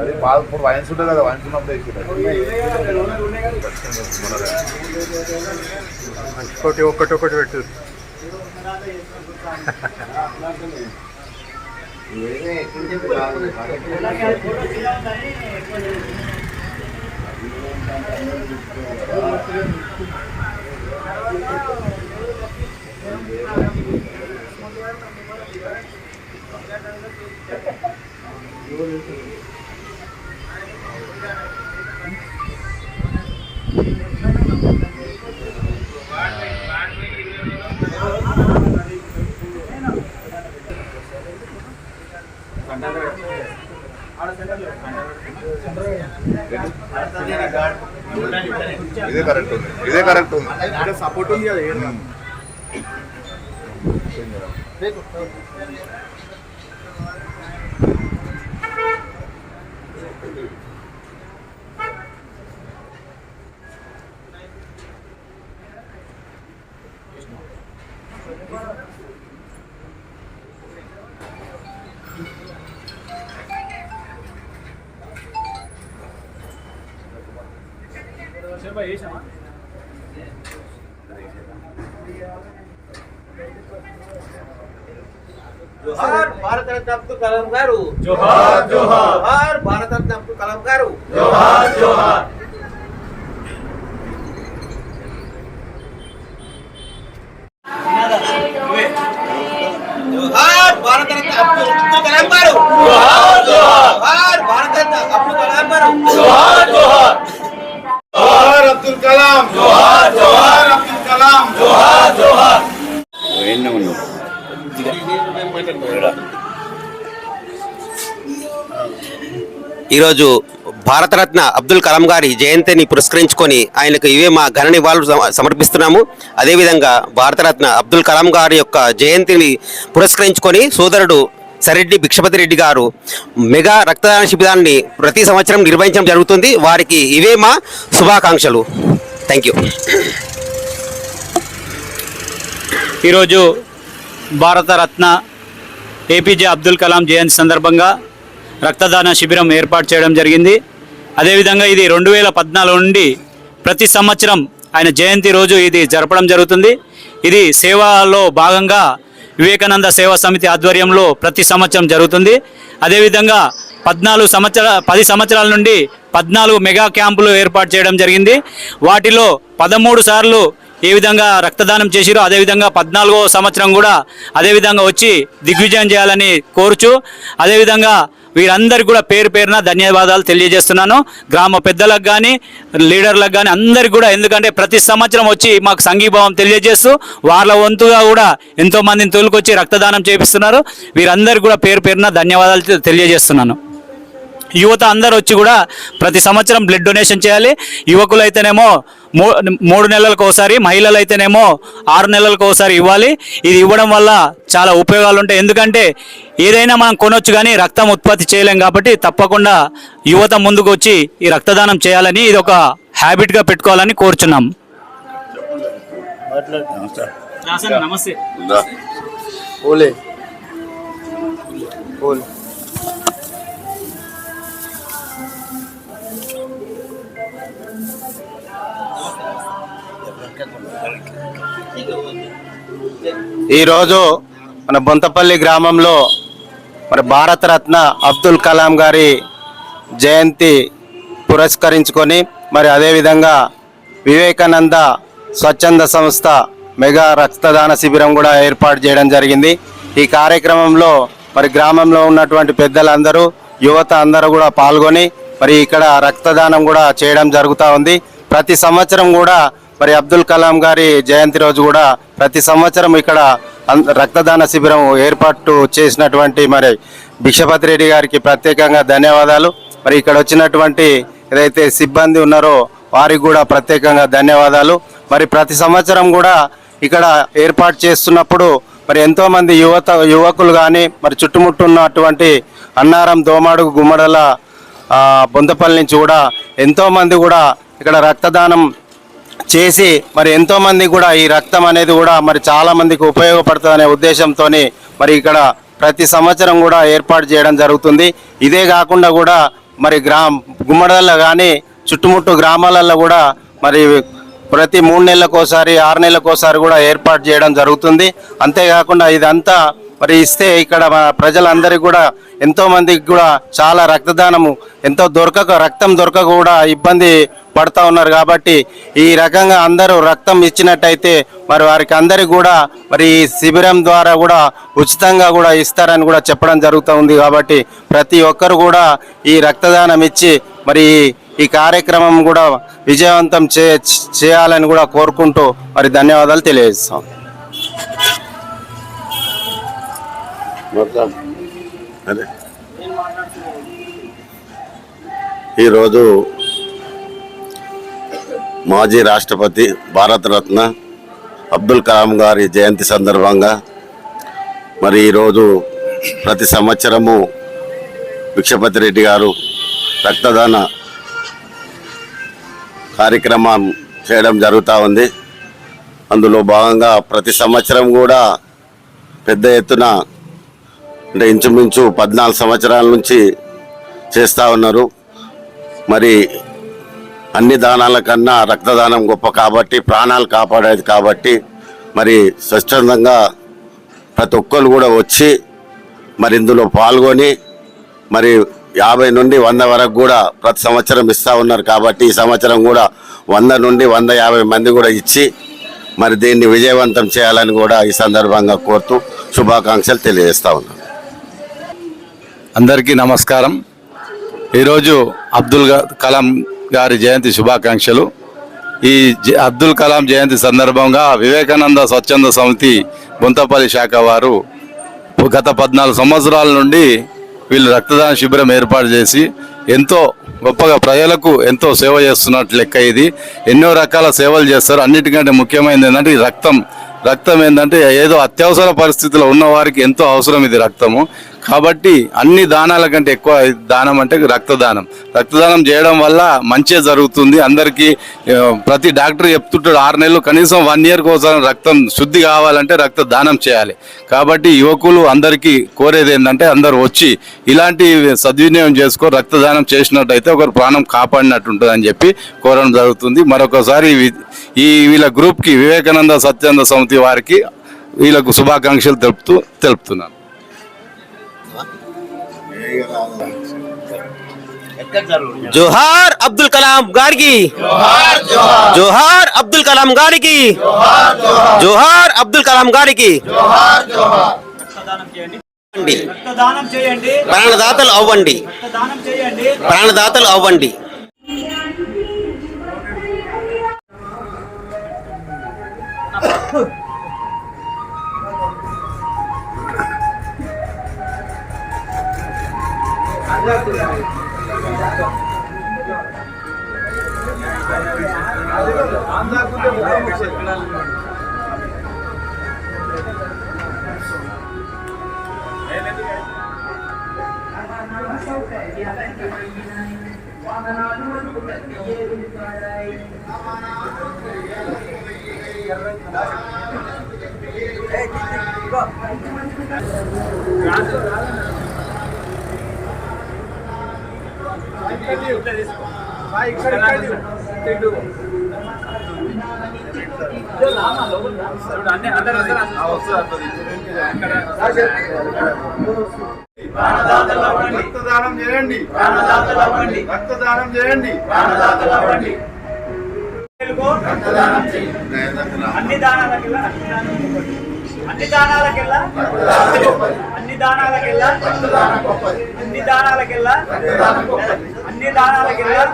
అది పాలు ఇప్పుడు వైన్స్ ఉంటుంది కదా వైన్స్ ఉన్నప్పుడు వేసిర్రు. ఒకటి ఒకటి పెట్టు ఇదే కరెక్ట్ ఉంది. ఇదే కరెక్ట్ ఉంది. సపోర్ట్ ఉంది కదా జోహార్ భారతరత్న అబ్దుల్ కలాం గారు. జోహార్ జోహార్. భారతరత్న అబ్దుల్ కలాం గారు. జోహార్ జోహార్. ఈరోజు భారతరత్న అబ్దుల్ కలాం గారి జయంతిని పురస్కరించుకొని ఆయనకు ఇవే మా ఘన నివాళులు సమ- సమర్పిస్తున్నాము. అదేవిధంగా భారతరత్న అబ్దుల్ కలాం గారి యొక్క జయంతిని పురస్కరించుకొని సోదరుడు సరెడ్డి భిక్షపతి రెడ్డి గారు మెగా రక్తదాన శిబిరాన్ని ప్రతి సంవత్సరం నిర్వహించడం జరుగుతుంది. వారికి ఇవే మా శుభాకాంక్షలు. Thank you. ఈరోజు భారతరత్న ఏపీజే అబ్దుల్ కలాం జయంతి సందర్భంగా రక్తదాన శిబిరం ఏర్పాటు చేయడం జరిగింది. అదేవిధంగా ఇది రెండు వేల పద్నాలుగు నుండి ప్రతి సంవత్సరం ఆయన జయంతి రోజు ఇది జరపడం జరుగుతుంది. ఇది సేవలో భాగంగా వివేకానంద సేవా సమితి ఆధ్వర్యంలో ప్రతి సంవత్సరం జరుగుతుంది. అదేవిధంగా పద్నాలుగు సంవత్సర పది సంవత్సరాల నుండి పద్నాలుగు మెగా క్యాంపులు ఏర్పాటు చేయడం జరిగింది. వాటిలో పదమూడు సార్లు ఏ విధంగా రక్తదానం చేసిరో అదేవిధంగా పద్నాలుగో సంవత్సరం కూడా అదేవిధంగా వచ్చి దిగ్విజయం చేయాలని కోరుచు. అదేవిధంగా వీరందరికీ కూడా పేరు పేరున ధన్యవాదాలు తెలియజేస్తున్నాను. గ్రామ పెద్దలకు కానీ లీడర్లకు కానీ అందరికి కూడా ఎందుకంటే ప్రతి సంవత్సరం వచ్చి మాకు సంఘీభావం తెలియజేస్తూ వాళ్ళ వంతుగా కూడా ఎంతోమందిని తోలుకొచ్చి రక్తదానం చేపిస్తున్నారు. వీరందరికీ కూడా పేరు పేరున ధన్యవాదాలు తెలియజేస్తున్నాను. యువత అందరూ వచ్చి కూడా ప్రతి సంవత్సరం బ్లడ్ డొనేషన్ చేయాలి. యువకులు అయితేనేమో మూ మూడు నెలలకు ఒకసారి మహిళలు అయితేనేమో ఆరు నెలలకు ఒకసారి ఇవ్వాలి. ఇది ఇవ్వడం వల్ల చాలా ఉపయోగాలు ఉంటాయి ఎందుకంటే ఏదైనా మనం కొనొచ్చు కానీ రక్తం ఉత్పత్తి చేయలేం కాబట్టి తప్పకుండా యువత ముందుకు వచ్చి ఈ రక్తదానం చేయాలని ఇది ఒక హ్యాబిట్గా పెట్టుకోవాలని కోరుచున్నాం. నమస్తే. ఈరోజు మన బొంతపల్లి గ్రామంలో మరి భారతరత్న అబ్దుల్ కలాం గారి జయంతి పురస్కరించుకొని మరి అదేవిధంగా వివేకానంద స్వచ్ఛంద సంస్థ మెగా రక్తదాన శిబిరం కూడా ఏర్పాటు చేయడం జరిగింది. ఈ కార్యక్రమంలో మరి గ్రామంలో ఉన్నటువంటి పెద్దలందరూ యువత అందరూ కూడా పాల్గొని మరి ఇక్కడ రక్తదానం కూడా చేయడం జరుగుతూ ఉంది. ప్రతి సంవత్సరం కూడా మరి అబ్దుల్ కలాం గారి జయంతి రోజు కూడా ప్రతి సంవత్సరం ఇక్కడ రక్తదాన శిబిరం ఏర్పాటు చేసినటువంటి మరి బిక్షపతి రెడ్డి గారికి ప్రత్యేకంగా ధన్యవాదాలు. మరి ఇక్కడ వచ్చినటువంటి ఏదైతే సిబ్బంది ఉన్నారో వారికి కూడా ప్రత్యేకంగా ధన్యవాదాలు. మరి ప్రతి సంవత్సరం కూడా ఇక్కడ ఏర్పాటు చేస్తున్నప్పుడు మరి ఎంతోమంది యువత యువకులు కానీ మరి చుట్టుముట్టున్నటువంటి అన్నారం దోమాడు గుమ్మడల ఆ, బొందపల్లి నుంచి కూడా ఎంతోమంది కూడా ఇక్కడ రక్తదానం చేసి మరి ఎంతోమంది కూడా ఈ రక్తం అనేది కూడా మరి చాలామందికి ఉపయోగపడుతుందనే ఉద్దేశంతో మరి ఇక్కడ ప్రతి సంవత్సరం కూడా ఏర్పాటు చేయడం జరుగుతుంది. ఇదే కాకుండా కూడా మరి గ్రా గుమ్మడల్లో కానీ చుట్టుముట్టు గ్రామాలలో కూడా మరి ప్రతి మూడు నెలలకోసారి ఆరు నెలలకోసారి కూడా ఏర్పాటు చేయడం జరుగుతుంది. అంతేకాకుండా ఇదంతా మరి ఇస్తే ఇక్కడ ప్రజలందరికీ కూడా ఎంతో మందికి కూడా చాలా రక్తదానము ఎంతో దొరకక రక్తం దొరకక కూడా ఇబ్బంది పడతా ఉన్నారు కాబట్టి ఈ రకంగా అందరూ రక్తం ఇచ్చినట్టయితే మరి వారికి అందరికి కూడా మరి ఈ శిబిరం ద్వారా కూడా ఉచితంగా కూడా ఇస్తారని కూడా చెప్పడం జరుగుతూ ఉంది కాబట్టి ప్రతి ఒక్కరు కూడా ఈ రక్తదానం ఇచ్చి మరి ఈ- ఈ కార్యక్రమం కూడా విజయవంతం చే చేయాలని కూడా కోరుకుంటూ మరి ధన్యవాదాలు తెలియజేస్తాం. మొత్తం. అదే. ఈరోజు మాజీ రాష్ట్రపతి భారతరత్న అబ్దుల్ కలాం గారి జయంతి సందర్భంగా మరి ఈరోజు ప్రతి సంవత్సరము భిక్షపతి రెడ్డి గారు రక్తదాన కార్యక్రమం చేయడం జరుగుతూ ఉంది. అందులో భాగంగా ప్రతి సంవత్సరం కూడా పెద్ద ఎత్తున అంటే ఇంచుమించు పద్నాలుగు సంవత్సరాల నుంచి చేస్తూ ఉన్నారు. మరి అన్ని దానాల కన్నా రక్తదానం గొప్ప కాబట్టి ప్రాణాలు కాపాడేది కాబట్టి మరి స్వచ్ఛందంగా ప్రతి ఒక్కరు కూడా వచ్చి మరి ఇందులో పాల్గొని మరి యాభై నుండి వంద వరకు కూడా ప్రతి సంవత్సరం ఇస్తూ ఉన్నారు కాబట్టి ఈ సంవత్సరం కూడా వంద నుండి వంద యాభై మంది కూడా ఇచ్చి మరి దీన్ని విజయవంతం చేయాలని కూడా ఈ సందర్భంగా కోరుతూ శుభాకాంక్షలు తెలియజేస్తూ ఉన్నాను. అందరికీ నమస్కారం. ఈరోజు అబ్దుల్ కలాం గారి జయంతి శుభాకాంక్షలు. ఈ అబ్దుల్ కలాం జయంతి సందర్భంగా వివేకానంద స్వచ్ఛంద సమితి గుంతపల్లి శాఖ వారు గత పద్నాలుగు సంవత్సరాల నుండి వీళ్ళు రక్తదాన శిబిరం ఏర్పాటు చేసి ఎంతో గొప్పగా ప్రజలకు ఎంతో సేవ చేస్తున్నట్లు లెక్క ఇది. ఎన్నో రకాల సేవలు చేస్తారు. అన్నిటికంటే ముఖ్యమైనది ఏంటంటే ఈ రక్తం. రక్తం ఏంటంటే ఏదో అత్యవసర పరిస్థితిలో ఉన్న వారికి ఎంతో అవసరం ఇది రక్తము. కాబట్టి అన్ని దానాల కంటే ఎక్కువ దానం అంటే రక్తదానం. రక్తదానం చేయడం వల్ల మంచి జరుగుతుంది. అందరికీ ప్రతి డాక్టర్ చెప్తుంటాడు ఆరు నెలలు కనీసం వన్ ఇయర్ కోసం రక్తం శుద్ధి కావాలంటే రక్తదానం చేయాలి. కాబట్టి యువకులు అందరికీ కోరేది ఏంటంటే అందరూ వచ్చి ఇలాంటి సద్వినియోగం చేసుకో రక్తదానం చేసినట్టయితే ఒకరు ప్రాణం కాపాడినట్టు ఉంటుంది అని చెప్పి కోరడం జరుగుతుంది. మరొకసారి ఈ వీళ్ళ గ్రూప్కి వివేకానంద సత్యానంద సమితి వారికి వీళ్ళకు శుభాకాంక్షలు తెలుపుతూ తెలుపుతున్నాను. జోహార్ అబ్దుల్ కలాం గారికి జోహార్ అబ్దుల్ కలాం గారికి జోహార్ అబ్దుల్ కలాం గారికి అవ్వండి. రక్తదానం చేయండి ప్రాణదాతలు Gracias. రక్తదానం చేయండి. రక్తదానం చేయండి. రక్తదానం చేయండి. అన్ని దానాలకెల్లా అన్ని దానాలకెల్లా దానాలకెల్లా అన్ని దానాలకెల్లా అన్ని దానాలకెల్లా